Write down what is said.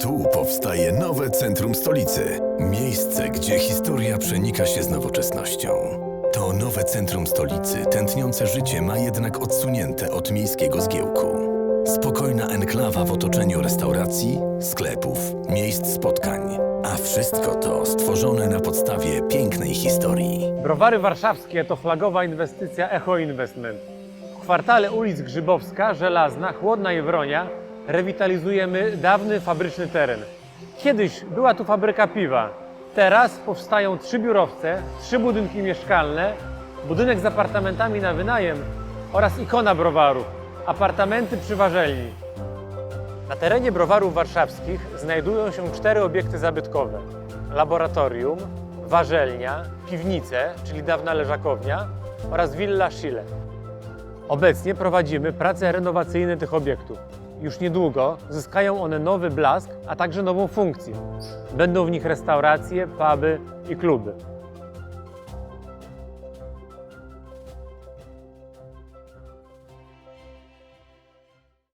Tu powstaje nowe centrum stolicy. Miejsce, gdzie historia przenika się z nowoczesnością. To nowe centrum stolicy, tętniące życie ma jednak odsunięte od miejskiego zgiełku. Spokojna enklawa w otoczeniu restauracji, sklepów, miejsc spotkań. A wszystko to stworzone na podstawie pięknej historii. Browary warszawskie to flagowa inwestycja Echo Investment. W kwartale ulic Grzybowska, Żelazna, Chłodna i Wronia rewitalizujemy dawny fabryczny teren. Kiedyś była tu fabryka piwa. Teraz powstają trzy biurowce, trzy budynki mieszkalne, budynek z apartamentami na wynajem oraz ikona browarów, apartamenty przy warzelni. Na terenie browarów warszawskich znajdują się cztery obiekty zabytkowe: laboratorium, warzelnia, piwnice, czyli dawna leżakownia oraz willa Schiele. Obecnie prowadzimy prace renowacyjne tych obiektów. Już niedługo zyskają one nowy blask, a także nową funkcję. Będą w nich restauracje, puby i kluby.